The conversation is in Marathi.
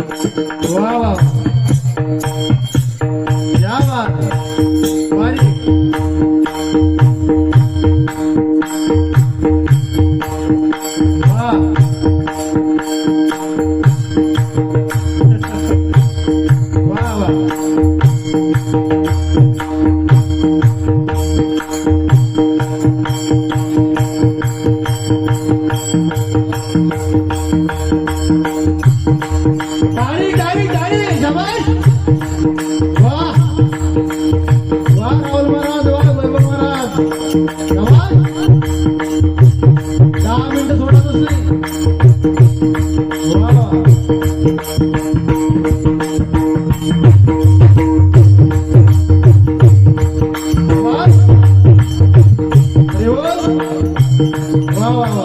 वा क्या बात हमारी वा वा वा.